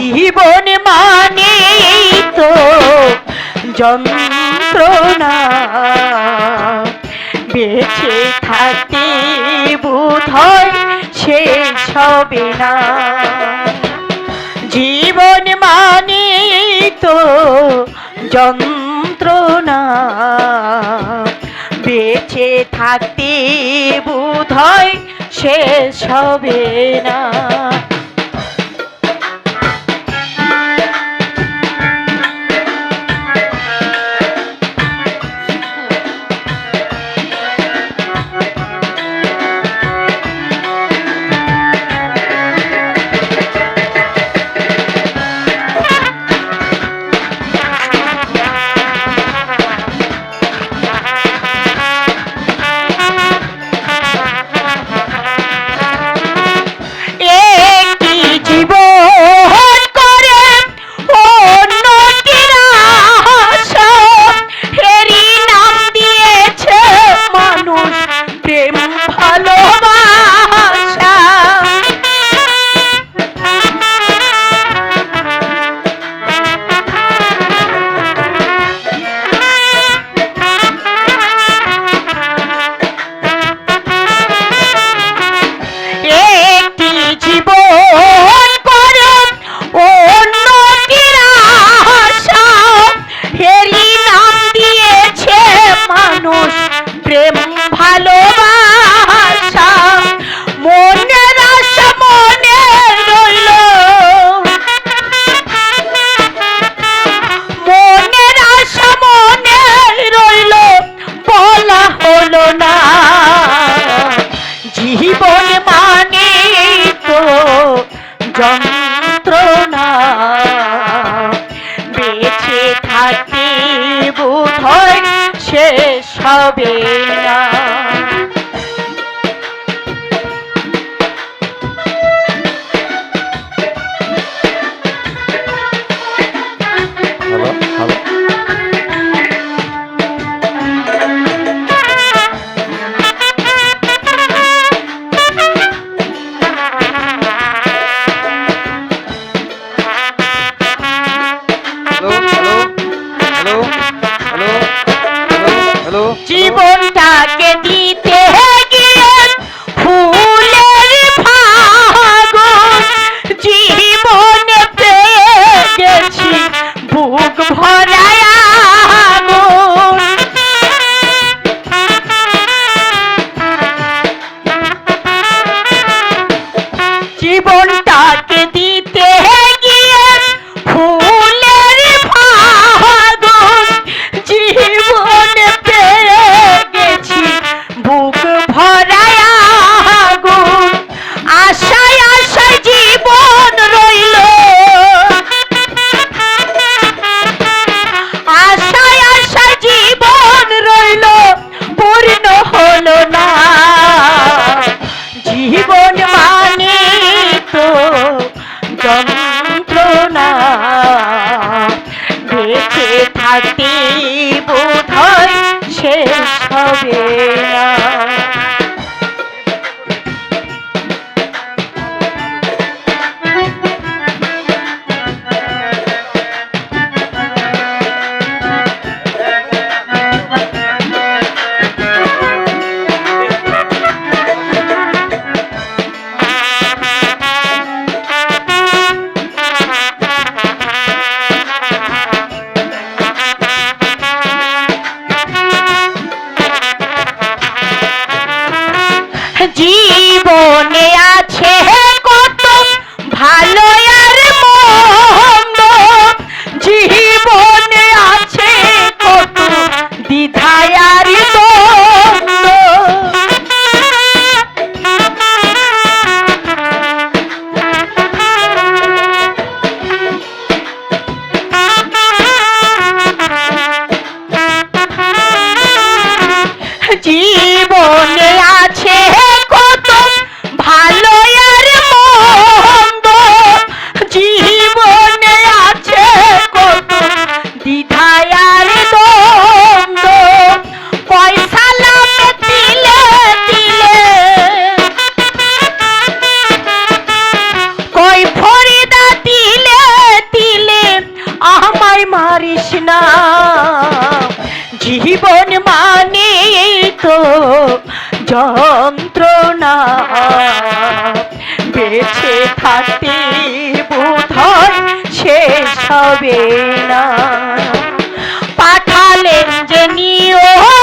জীবন মানে তো যন্ত্রণা বেঁচে থাকতে বোধ হয় শেষ হবে না। জীবন মানে তো যন্ত্রণা বেঁচে থাকতে বোধ হয় শেষ হবে না। প্রেম ভালোবাসা। মনের আশা মনে রইল। মনের আশা মনে রইল। বলা হলো না। জীবন মানে তো যন্ত্রণা। হবে জীবন মানে তো যন্ত্রণা বেঁচে থাকতে বোধ হয় শেষ হবে। জীব করিস না জীবন মানে তো যন্ত্রণা। বেঁচে থাকতে বোধন শেষ হবে না। পাঠালেন যে নিয়ম